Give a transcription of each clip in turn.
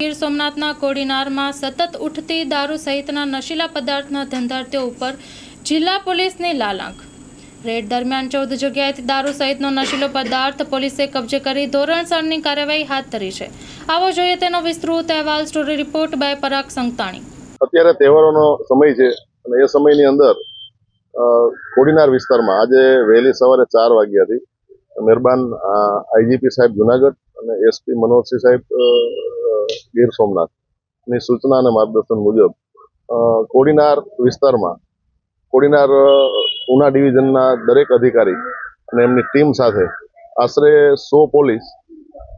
ગીર સોમનાથના કોડીનારમાં સતત ઉઠતી દારૂ સહિતના નશીલા પદાર્થના ધંધાર્થીઓ ઉપર જિલ્લા પોલીસની લાલાંક. રેડ દરમિયાન ચૌદ જગ્યાએથી દારૂ સહિતનો નશીલો પદાર્થ પોલીસે કબજે કરી ધોરણસરની કાર્યવાહી હાથ ધરી છે. આવો જોઈએ તેનો વિસ્તૃત અહેવાલ, story report by Parag Santani. અત્યારે તહેવારોનો સમય છે અને એ સમયની અંદર કોડીનાર વિસ્તારમાં આજે વહેલી સવારે ચાર વાગ્યાથી મહેરબાન આઈજીપી સાહેબ જુનાગઢ અને એસપી મનોજસિંહ સાહેબ ગીર સોમનાથની સૂચના અને માર્ગદર્શન મુજબ કોડીનાર વિસ્તારમાં, કોડીનાર ઉના ડિવિઝનના દરેક અધિકારી અને એમની ટીમ સાથે આશરે સો પોલીસ,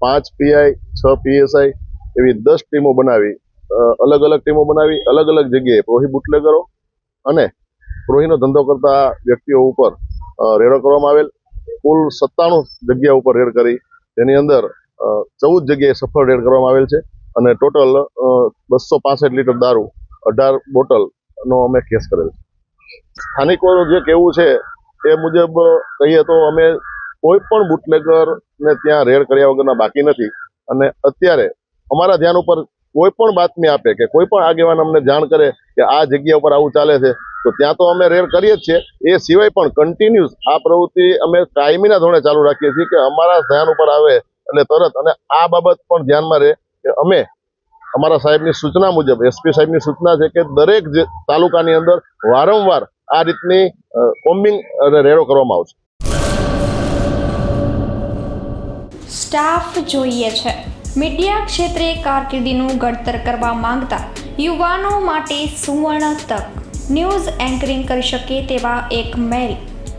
પાંચ પીઆઈ, છ પીએસઆઈ એવી દસ ટીમો બનાવી અલગ અલગ ટીમો બનાવી અલગ અલગ જગ્યાએ પ્રોહી બુટલેગરો અને પ્રોહીનો ધંધો કરતા વ્યક્તિઓ ઉપર રેડો કરવામાં આવેલ. કુલ સત્તાણું જગ્યા ઉપર રેડ કરી તેની અંદર ચૌદ જગ્યાએ સફળ રેડ કરવામાં આવેલ છે. અને ટોટલ બસો પાસઠ લીટર દારૂ, અઢાર બોટલનો અમે કેસ કરેલ સ્થાનિકોનું જે કહેવું છે, એ મુજબ, કહીએ તો અમે કોઈ પણ બુટલેગરને ત્યાં રેડ કર્યા વગરના બાકી નથી. અને અત્યારે અમારા ધ્યાન ઉપર કોઈ પણ બાતમી આપે કે કોઈ પણ આગેવાન અમને જાણ કરે કે આ જગ્યા ઉપર આવું ચાલે છે, તો ત્યાં તો અમે રેડ કરીએ જ છીએ. એ સિવાય પણ કન્ટિન્યુઅસ આ પ્રવૃત્તિ અમે કાયમીના ધોરણે ચાલુ રાખીએ છીએ કે અમારા ધ્યાન ઉપર આવે એટલે તરત અને આ બાબત પણ ધ્યાનમાં રહે. કે અમે અમારા સાહેબની સૂચના મુજબ એસપી સાહેબની સૂચના છે કે દરેક તાલુકાની અંદર વારંવાર આ રીતની કોમ્બિંગ અને રેડો કરવામાં આવશે. સ્ટાફ જોઈએ છે. મીડિયા ક્ષેત્રે કારકિર્દીનું ઘડતર કરવા માંગતા યુવાનો માટે સુવર્ણ તક. ન્યૂઝ એન્કરિંગ કરી શકે તેવા એક મેલ.